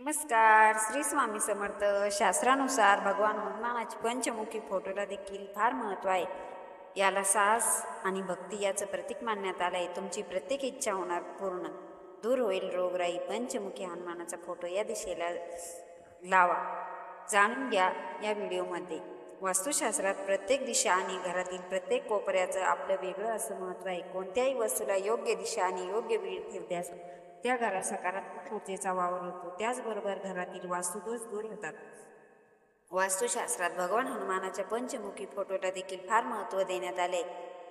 नमस्कार श्री स्वामी समर्थ. शास्त्रानुसार भगवान हनुमानाची पंचमुखी फोटोला देखील फार महत्त्व आहे. याला साहस आणि भक्ती याचं प्रतीक मानण्यात आलं आहे तुमची प्रत्येक इच्छा होणार पूर्ण. दूर होईल रोगराई. पंचमुखी हनुमानाचा फोटो या दिशेला लावा. जाणून घ्या या व्हिडिओमध्ये. वास्तुशास्त्रात प्रत्येक दिशा आणि घरातील प्रत्येक कोपऱ्याचं आपलं वेगळं असं महत्त्व आहे. कोणत्याही वस्तूला योग्य दिशा आणि योग्य वेळ ठेवल्यास त्या घरात सकारात्मक ऊर्जेचा वावर होतो. त्याचबरोबर घरातील वास्तुदोष दूर होतात. वास्तुशास्त्रात भगवान हनुमानाच्या पंचमुखी फोटोला देखील फार महत्त्व देण्यात आले.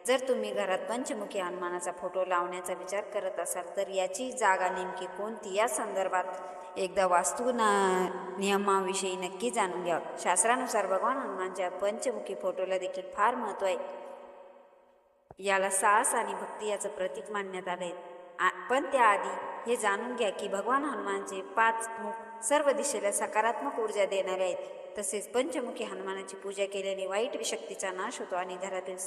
जर तुम्ही घरात पंचमुखी हनुमानाचा फोटो लावण्याचा विचार करत असाल तर याची जागा नेमकी कोणती? या संदर्भात एकदा वास्तू ना नियमाविषयी नक्की जाणून घ्या. शास्त्रानुसार भगवान हनुमानच्या पंचमुखी फोटोला देखील फार महत्त्व आहे. याला साहस आणि भक्ती याचं प्रतीक मानण्यात आले पण त्याआधी हे जाणून घ्या की भगवान हनुमानचे पाच मुख सर्व दिशेला सकारात्मक ऊर्जा देणारे आहेत. तसेच पंचमुखी हनुमानाची पूजा केल्याने वाईट शक्तीचा नाश होतो आणि घरातील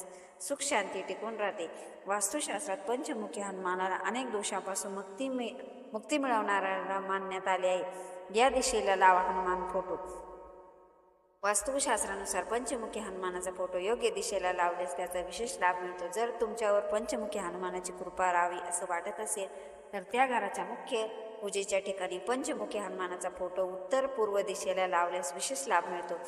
सुख शांती टिकून राहते. वास्तुशास्त्रात पंचमुखी हनुमानाला अनेक दोषापासून मुक्ती मिळ मुक्ती मिळवणाऱ्याला मानण्यात आले आहे. या दिशेला लावा हनुमान फोटो. वास्तुशास्त्रानुसार पंचमुखी हनुमानाचा फोटो योग्य दिशेला लावल्यास त्याचा विशेष लाभ मिळतो. जर तुमच्यावर पंचमुखी हनुमानाची कृपा राहावी असं वाटत असेल तर त्या घराच्या मुख्य पूजेच्या ठिकाणी पंचमुखी हनुमानाचा फोटो उत्तर पूर्व दिशेला लावल्यास विशेष लाभ मिळतो.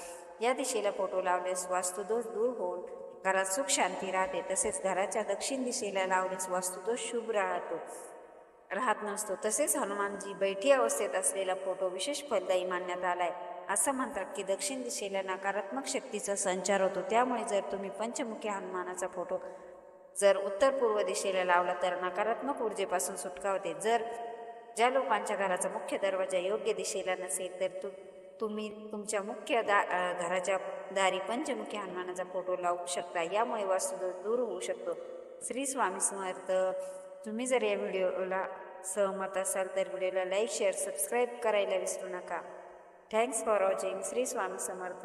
या दिशेला फोटो लावल्यास वास्तुदोष दूर होऊन घरात सुख शांती राहते. तसेच घराच्या दक्षिण दिशेला लावल्यास वास्तुदोष शुभ राहतो. राहत नसतो. तसेच हनुमानजी बैठी अवस्थेत असलेला फोटो विशेष फलदायी मानण्यात आला आहे असं म्हणतात की दक्षिण दिशेला नकारात्मक शक्तीचा संचार होतो. त्यामुळे जर तुम्ही पंचमुखी हनुमानाचा फोटो जर उत्तर पूर्व दिशेला लावला तर नकारात्मक ऊर्जेपासून सुटका होते. जर ज्या लोकांच्या घराचा मुख्य दरवाजा योग्य दिशेला नसेल तर तु तुम्ही तुमच्या मुख्य दा घराच्या दारी पंचमुखी हनुमानाचा फोटो लावू शकता. यामुळे वास्तुदोष दूर होऊ शकतो. श्री स्वामी समर्थ तुम्ही जर या व्हिडिओला सहमत असाल तर व्हिडिओला लाईक शेअर सबस्क्राईब करायला विसरू नका. Thanks for watching Shri Swami Samarth